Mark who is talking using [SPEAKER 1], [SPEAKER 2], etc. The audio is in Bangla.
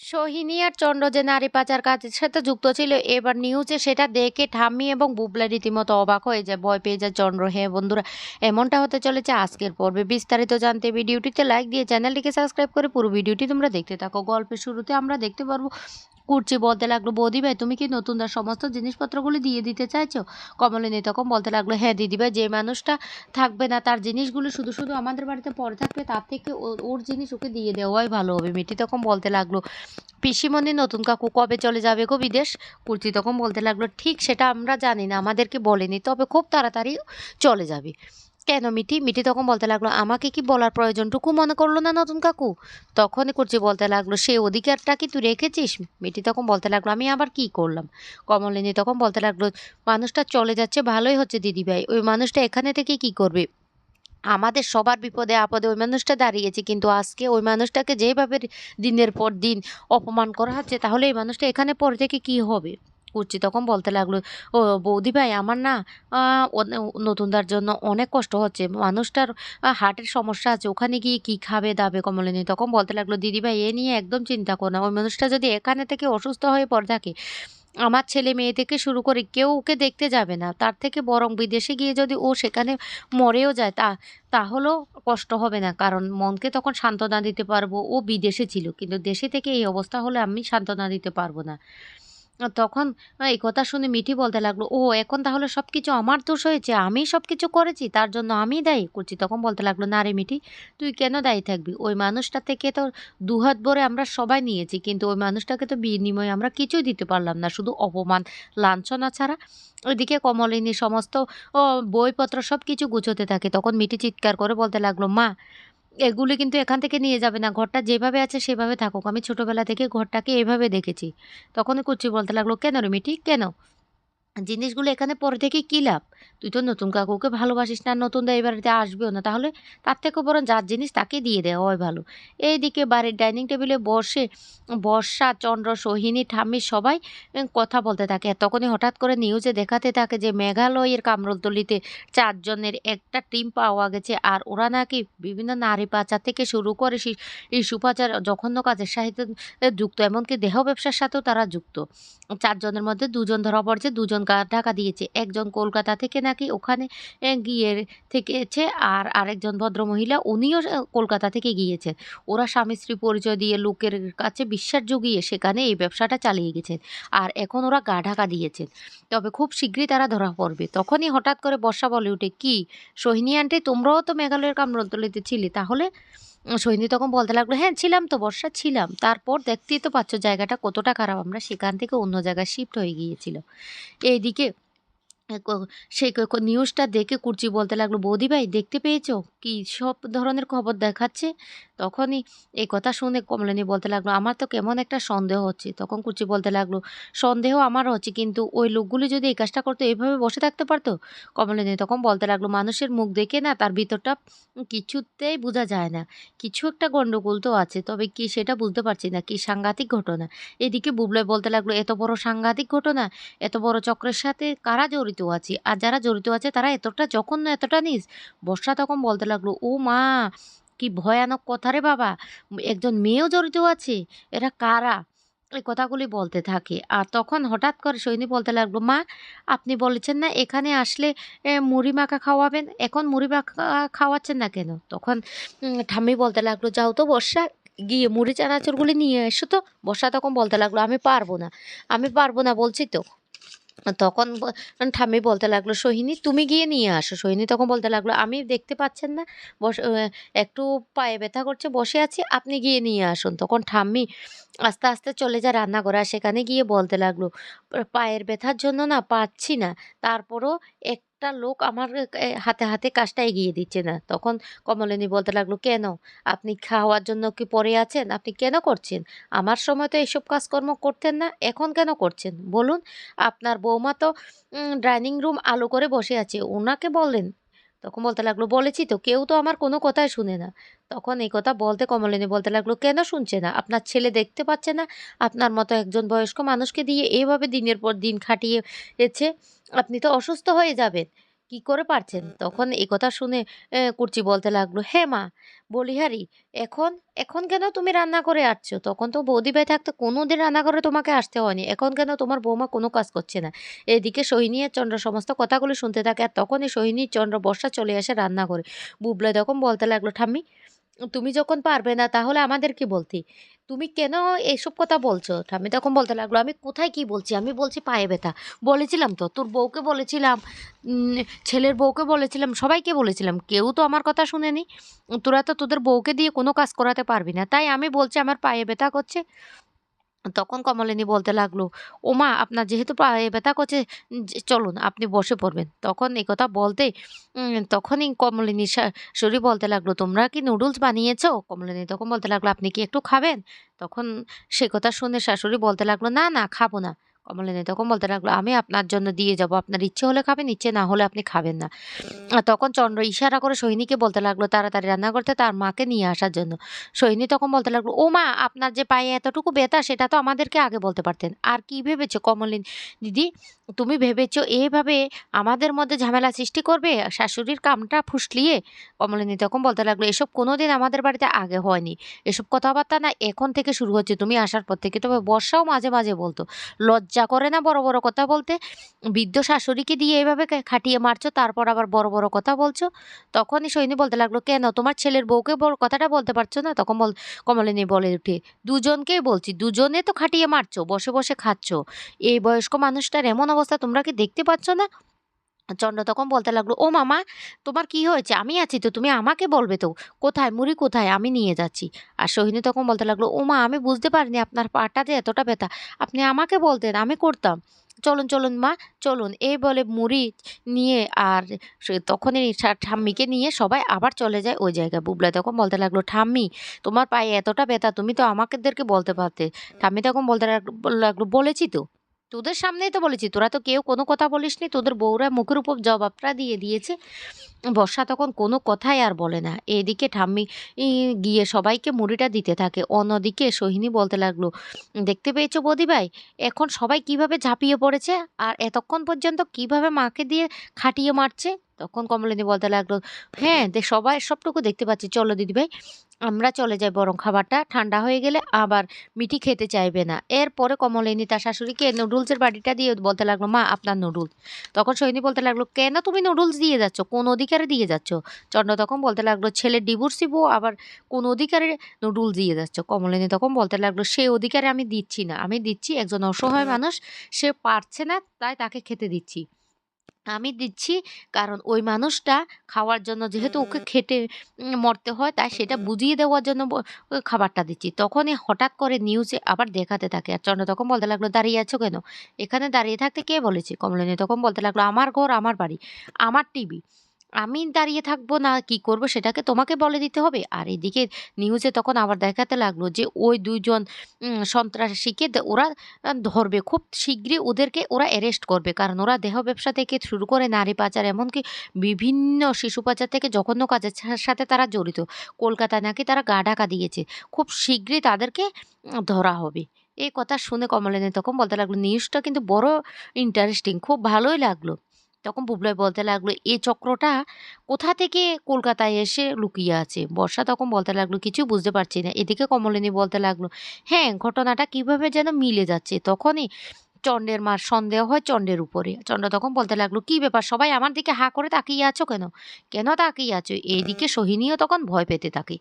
[SPEAKER 1] সোহিনী আর চন্দ্র যে নারী পাচার কাজের সাথে যুক্ত ছিল, এবার নিউজে সেটা দেখে ঠাম্মি এবং বুবলা রীতিমতো অবাক হয়ে যায়, ভয় পেয়ে যায় চন্দ্র। হ্যাঁ বন্ধুরা, এমনটা হতে চলেছে আজকের পর্বে। বিস্তারিত জানতে ভিডিওটিতে লাইক দিয়ে চ্যানেলটিকে সাবস্ক্রাইব করে পুরো ভিডিওটি তোমরা দেখতে থাকো। গল্পের শুরুতে আমরা দেখতে পারব কুর্চি বলতে লাগল, বৌদি ভাই, তুমি কি নতুনদার সমস্ত জিনিসপত্রগুলি দিয়ে দিতে চাইছো? কমলিনী তখন বলতে লাগল হ্যাঁ দিদি ভাই, যে মানুষটা থাকবে না, তার জিনিসগুলো শুধু শুধু আমাদের বাড়িতে পড়ে থাকবে, তার থেকে ওর জিনিস ওকে দিয়ে দেওয়াই ভালো হবে। মিটি তখন বলতে লাগল, পিসিমণি নতুন কাকু কবে চলে যাবে গো বিদেশ? কুর্তি তখন বলতে লাগল, ঠিক, সেটা আমরা জানি না, আমাদেরকে বলেনি, তবে খুব তাড়াতাড়ি চলে যাবে। কেন মিটি মিটি তখন বলতে লাগল, আমাকে কি বলার প্রয়োজনটুকু মনে করল না নতুন কাকু? তখনই কুর্চি বলতে লাগল, সে অধিকারটা কি তুই রেখেছিস? মিটি তখন বলতে লাগল, আমি আবার কি করলাম? কমলিনী তখন বলতে লাগল, মানুষটা চলে যাচ্ছে, ভালোই হচ্ছে দিদিভাই ওই মানুষটা এখানে থেকে কি করবে? আমাদের সবার বিপদে আপদে ওই মানুষটা দাঁড়িয়েছে, কিন্তু আজকে ওই মানুষটাকে যেভাবে দিনের পর দিন অপমান করা হচ্ছে, তাহলে এই মানুষটা এখানে পর থেকে কি হবে? কুর্চি তখন বলতে লাগল, ও বৌদি ভাই, আমার না নতুনদার জন্য অনেক কষ্ট হচ্ছে, মানুষটার হার্টের সমস্যা আছে, ওখানে গিয়ে কি খাবে, দাবে কমলিনী তখন বলতে লাগল, দিদি ভাই, এ নিয়ে একদম চিন্তা করো না, ওই মানুষটা যদি এখানে থেকে অসুস্থ হয়ে পড়ে থাকে, আমার ছেলে মেয়ে থেকে শুরু করে কেউ ওকে দেখতে যাবে না, তার থেকে বরং বিদেশে গিয়ে যদি ও সেখানে মরেও যায়, তা, তাহলেও কষ্ট হবে না, কারণ মনকে তখন সান্ত্বনা দিতে পারব, ও বিদেশে ছিল, কিন্তু দেশে থেকে এই অবস্থা হলে আমি সান্ত্বনা দিতে পারব না। তখন এই কথা শুনে মিঠি বলতে লাগল ও এখন তাহলে সব কিছু আমার দোষ হয়েছে, আমি সব কিছু করেছি, তার জন্য আমি দায়ী? করছি তখন বলতে লাগল, না রে মিঠি, তুই কেন দায়ী থাকবি? ওই মানুষটা থেকে তো দুহাত ভরে আমরা সবাই নিয়েছি, কিন্তু ওই মানুষটাকে তো বিনিময়ে আমরা কিছুই দিতে পারলাম না, শুধু অপমান, লাঞ্ছনা ছাড়া। ওইদিকে কমলিনী সমস্ত বইপত্র সব কিছু গুছোতে থাকে। তখন মিটি চিৎকার করে বলতে লাগল, মা এগুলি কিন্তু এখান থেকে নিয়ে যাবে না। ঘরটা যেভাবে আছে সেভাবে থাকুক। আমি ছোটবেলা থেকে ঘরটাকে এভাবে দেখেছি। তখনই কুচি বলতে লাগল, কেন রে মিটি কেন? জিনিসগুলো এখানে পরে থেকে কী লাভ? তুই তো নতুন কাকুকে ভালোবাসিস না নতুন দা এই বাড়িতে আসবেও না। তাহলে তার থেকে বরং যার জিনিস তাকে দিয়ে দেওয়াই ভালো। এইদিকে বাড়ির ডাইনিং টেবিলে বসে বর্ষা, চন্দ্র, সোহিনী, ঠাম্মি সবাই কথা বলতে থাকে। তখনই হঠাৎ করে নিউজে দেখাতে থাকে যে, মেঘালয়ের কামরুলতলিতে চারজনের একটা টিম পাওয়া গেছে, আর ওরা নাকি বিভিন্ন নারী পাচার থেকে শুরু করে শিশু পাচার জঘন্য কাজের সাথে যুক্ত। এমনকি দেহ ব্যবসার সাথেও তারা যুক্ত। চারজনের মধ্যে দুজন ধরা পড়ছে, দুজন গা- ঢাকা দিয়েছে। একজন কলকাতা থেকে নাকি ওখানে গিয়ে থেকেছে আর আরেকজন ভদ্রমহিলা উনিও কলকাতা থেকে গিয়েছেন। ওরা স্বামী স্ত্রী পরিচয় দিয়ে লোকের কাছে বিশ্বাস জুগিয়ে সেখানে এই ব্যবসাটা চালিয়ে গেছেন আর এখন ওরা গা ঢাকা দিয়েছেন। তবে খুব শীঘ্রই তারা ধরা পড়বে। তখনই হঠাৎ করে বর্ষা বলে উঠে কি, সোহিনী আন্টি তোমরাও তো মেঘালয়ের কামরতলিতে ছিলে তাহলে? উম, তখন বলতে লাগল হ্যাঁ ছিলাম তো বর্ষা ছিলাম। তারপর দেখতেই তো পাচ্ছ জায়গাটা কতটা খারাপ। আমরা সেখান থেকে অন্য জায়গায় শিফট হয়ে গিয়েছিল। এইদিকে সেই নিউজটা দেখে কুর্চি বলতে লাগল বৌদি ভাই দেখতে পেয়েছ? কি সব ধরনের খবর দেখাচ্ছে? তখনই এই কথা শুনে কমলিনী বলতে লাগল, আমার তো কেমন একটা সন্দেহ হচ্ছে। তখন কুচি বলতে লাগল, সন্দেহ আমারও হচ্ছে, কিন্তু ওই লোকগুলি যদি এই কাজটা করতো এইভাবে বসে থাকতে পারতো? কমলিনী তখন বলতে লাগল, মানুষের মুখ দেখে না তার ভিতরটা কিছুতেই বোঝা যায় না। কিছু একটা গন্ডগোল তো আছে, তবে কি সেটা বুঝতে পারছি না, কি সাংঘাতিক ঘটনা? এদিকে বুবলাই বলতে লাগল, এত বড় সাংঘাতিক ঘটনা, এত বড় চক্রের সাথে কারা জড়িত আছে? আর যারা জড়িত আছে, তারা এতটা জঘন্য, এতটা নিস বর্ষা তখন বলতে লাগল, ও মা কি ভয়ানক কথা রে বাবা? একজন মেয়েও জড়িত আছে। এরা কারা? এই কথাগুলি বলতে থাকে। আর তখন হঠাৎ করে সৈনী বলতে লাগল, মা, আপনি বলেছেন না এখানে আসলে মুড়ি মাখা খাওয়াবেন? এখন মুড়ি মাখা খাওয়াচ্ছেন না কেন? তখন ঠাম্মি বলতে লাগল, যাও তো বর্ষা, গিয়ে মুড়ি চানাচুরগুলি নিয়ে এসো তো। বর্ষা তখন বলতে লাগল, আমি পারব না, আমি পারব না বলছি তো। তখন ঠাম্মি বলতে লাগল, সোহিনী, তুমি গিয়ে নিয়ে আসো। সোহিনী তখন বলতে লাগল, আমি দেখতে পাচ্ছেন না, বস একটু পায়ে ব্যথা করছে, বসে আছি, আপনি গিয়ে নিয়ে আসুন। তখন ঠাম্মি আস্তে আস্তে চলে যা রান্না করা সেখানে গিয়ে বলতে লাগল পায়ের ব্যথার জন্য না পাচ্ছি না। তারপরও একটা লোক আমার হাতে হাতে কাজটা এগিয়ে দিচ্ছে না। তখন কমলিনী বলতে লাগল, কেন? আপনি খাওয়ার জন্য কি পরে আছেন? আপনি কেন করছেন? আমার সময় তো এইসব কাজকর্ম করতেন না, এখন কেন করছেন? বলুন, আপনার বৌমা তো ডাইনিং রুম আলো করে বসে আছে ওনাকে বললেন তখন বলতে লাগল, বলেছি তো, কেউ তো আমার কোনো কথাই শুনে না। তখন এই কথা বলতে কমলিনী বলতে লাগল, কেন শুনছে না? আপনার ছেলে দেখতে পাচ্ছে না? আপনার মতো একজন বয়স্ক মানুষকে দিয়ে এইভাবে দিনের পর দিন খাটিয়েছে? আপনি তো অসুস্থ হয়ে যাবেন। কি করে পারছেন? তখন এই কথা শুনে কুর্চি বলতে লাগল, "হ্যাঁ মা, বলিহারি এখন, এখন কেন তুমি রান্না করে আসছো? তখন তো বৌদি ভাই থাকতে রান্না করে তোমাকে আসতে হয়নি। এখন কেন তোমার বৌমা কোনো কাজ করছে না?" এদিকে সোহিনী আর চন্দ্র সমস্ত কথাগুলি শুনতে থাকে আর তখনই সোহিনী, চন্দ্র, বর্ষা চলে আসে রান্না করে বুবলে তখন বলতে লাগল, "ঠাম্মি, তুমি যখন পারবে না তাহলে আমাদের আমাদেরকে বলতি। তুমি কেন এইসব কথা বলছো?" আমি তখন বলতে লাগল, "আমি কোথায় কি বলছি? আমি বলছি পায়ে ব্যথা। বলেছিলাম তো, তোর বউকে বলেছিলাম, ছেলের বউকে বলেছিলাম, সবাইকে বলেছিলাম। কেউ তো আমার কথা শুনেনি। তোরা তো তোদের বউকে দিয়ে কোনো কাজ করাতে পারবি না। তাই আমি বলছি আমার পায়ে ব্যথা করছে।" তখন কমলিনী বলতে লাগল, "ওমা আপনার যেহেতু পায়ে ব্যথা করছে চলুন আপনি বসে পড়বেন।" তখন এ কথা বলতে তখনই কমলিনী শরীর বলতে লাগল, "তোমরা কি নুডলস বানিয়েছো?" কমলিনী তখন বলতে লাগল, "আপনি কি একটু খাবেন?" তখন সে কথা শুনে শাশুড়ি বলতে লাগল, "না, না খাব না।" কমলিনী তখন বলতে লাগল, "আমি আপনার জন্য দিয়ে যাব। আপনার ইচ্ছে হলে খাবেন, ইচ্ছে না হলে আপনি খাবেন না।" তখন চন্দ্র ইশারা করে সোহিনীকে বলতে লাগল তাড়াতাড়ি রান্না করতে তার মাকে নিয়ে আসার জন্য। সোহিনী তখন বলতে লাগল, ও মা আপনার যে পায়ে এতটুকু ব্যথা সেটা তো আমাদেরকে আগে বলতে পারতেন। আর কি ভেবেছো কমলিনী দিদি? তুমি ভেবেছো এভাবে আমাদের মধ্যে ঝামেলা সৃষ্টি করবে শাশুড়ির কামটা ফুসলিয়ে?" কমলিনী তখন বলতে লাগল, "এসব কোনোদিন আমাদের বাড়িতে আগে হয়নি। এসব কথাবার্তা না এখন থেকে শুরু হচ্ছে তুমি আসার পর থেকে। তবে বর্ষাও মাঝে, মাঝে বলতো। লজ্জা করে না বড়, বড় কথা বলতে? বৃদ্ধ শাশুড়িকে দিয়ে এভাবে খাটিয়ে মারছো তারপর আবার বড়, বড় কথা বলছো?" তখনই সৈনী বলতে লাগল, "কেন তোমার ছেলের বউকে কথাটা বলতে পারছ না?" তখন বল কমলিনী বলে উঠে "দুজনকেই বলছি, দুজনে তো খাটিয়ে মারছো, বসে, বসে খাচ্ছ এই বয়স্ক মানুষটার এমন অবস্থা তোমরা কি দেখতে পাচ্ছ না?" চন্দ্র তখন বলতে লাগল, "ও মামা তোমার কি হয়েছে? আমি আছি তো, তুমি আমাকে বলবে তো। কোথায় মুড়ি কোথায়? আমি নিয়ে যাচ্ছি।" আর সোহিনী তখন বলতে লাগল, "ও মা আমি বুঝতে পারিনি আপনার পাটা যে এতটা ব্যথা। আপনি আমাকে বলতেন, আমি করতাম। চলুন, চলুন মা চলুন।" এই বলে মুড়ি নিয়ে আর তখনই ঠাম্মিকে নিয়ে সবাই আবার চলে যায় ওই জায়গায়। বুবলাই তখন বলতে লাগল, "ঠাম্মি তোমার পায়ে এতটা ব্যথা তুমি তো আমাকেদেরকে বলতে পারতে।" ঠাম্মি তখন বলতে লাগ লাগল, "বলেছি তো। তোদের সামনেই তো বলেছি। তোরা তো কেউ কোনো কথা বলিসনি। তোদের বউরা মুখের উপর জবাবটা দিয়ে দিয়েছে।" বর্ষা তখন কোনো কথাই আর বলে না। এদিকে ঠাম্মি গিয়ে সবাইকে মুড়িটা দিতে থাকে। অন্যদিকে সোহিনী বলতে লাগল, "দেখতে পেয়েছ বৌদিভাই? এখন সবাই কীভাবে ঝাঁপিয়ে পড়েছে আর এতক্ষণ পর্যন্ত কীভাবে মাকে দিয়ে খাটিয়ে মারছে?" তখন কমলিনী বলতে লাগল, "হ্যাঁ, দে সবাই সবটুকু দেখতে পাচ্ছি। চলো দিদিভাই আমরা চলে যাই বরং খাবারটা ঠান্ডা হয়ে গেলে আবার মিঠি খেতে চাইবে না।" এরপরে কমলিনী তার শাশুড়িকে নুডলসের বাড়িটা দিয়ে বলতে লাগল, "মা আপনার নুডলস।" তখন সোহিনী বলতে লাগল, "কেন তুমি নুডলস দিয়ে যাচ্ছ? কোন অধিকারে দিয়ে যাচ্ছ?" চন্দ্র তখন বলতে লাগল, ছেলে ডিভোর্সি আবার কোন অধিকারে নুডলস দিয়ে যাচ্ছ?" কমলিনী তখন বলতে লাগল, "সেই অধিকারে আমি দিচ্ছি না। আমি দিচ্ছি একজন অসহায় মানুষ, সে পারছে না তাই তাকে খেতে দিচ্ছি। আমি দিচ্ছি কারণ ওই মানুষটা খাওয়ার জন্য যেহেতু ওকে খেটে মরতে হয় তাই সেটা বুঝিয়ে দেওয়ার জন্য খাবারটা দিচ্ছি। তখনই হঠাৎ করে নিউজে আবার দেখাতে থাকে। আর চন্দ্র তখন বলতে লাগল, "দাঁড়িয়ে আছো কেন? এখানে দাঁড়িয়ে থাকতে কে বলেছে?" কমলেনি তখন বলতে লাগল, "আমার ঘর, আমার বাড়ি, আমার টিভি। আমি দাঁড়িয়ে থাকব না কি করব সেটাকে তোমাকে বলে দিতে হবে?" আর এদিকে নিউজে তখন আবার দেখাতে লাগল যে ওই ২ জন উম সন্ত্রাসীকে ওরা ধরবে। খুব শিগগিরই ওদেরকে ওরা অ্যারেস্ট করবে। কারণ ওরা দেহ ব্যবসা থেকে শুরু করে নারী পাচার এমনকি বিভিন্ন শিশু পাচার থেকে জঘন্য কাজের সাথে তারা জড়িত। কলকাতায় নাকি তারা গা ঢাকা দিয়েছে। খুব শিগগিরই তাদেরকে ধরা হবে। এই কথা শুনে কমলিনী তখন বলতে লাগল, "নিউজটা কিন্তু বড় ইন্টারেস্টিং। খুব ভালোই লাগল।" তখন বুবলাই বলতে লাগল, "এ চক্রটা কোথা থেকে কলকাতায় এসে লুকিয়ে আছে?" বর্ষা তখন বলতে লাগল, "কিছুই বুঝতে পারছি না।" এদিকে কমলিনী বলতে লাগল, "হ্যাঁ, ঘটনাটা কীভাবে যেন মিলে যাচ্ছে।" তখনই চন্দ্রের মার সন্দেহ হয় চন্দ্রের উপরে। চন্দ্র তখন বলতে লাগল, "কি ব্যাপার সবাই আমার দিকে হাঁ করে তাকিয়ে আছো কেন? কেন তাকিয়ে আছো?" এইদিকে সোহিনীও তখন ভয় পেতে থাকে।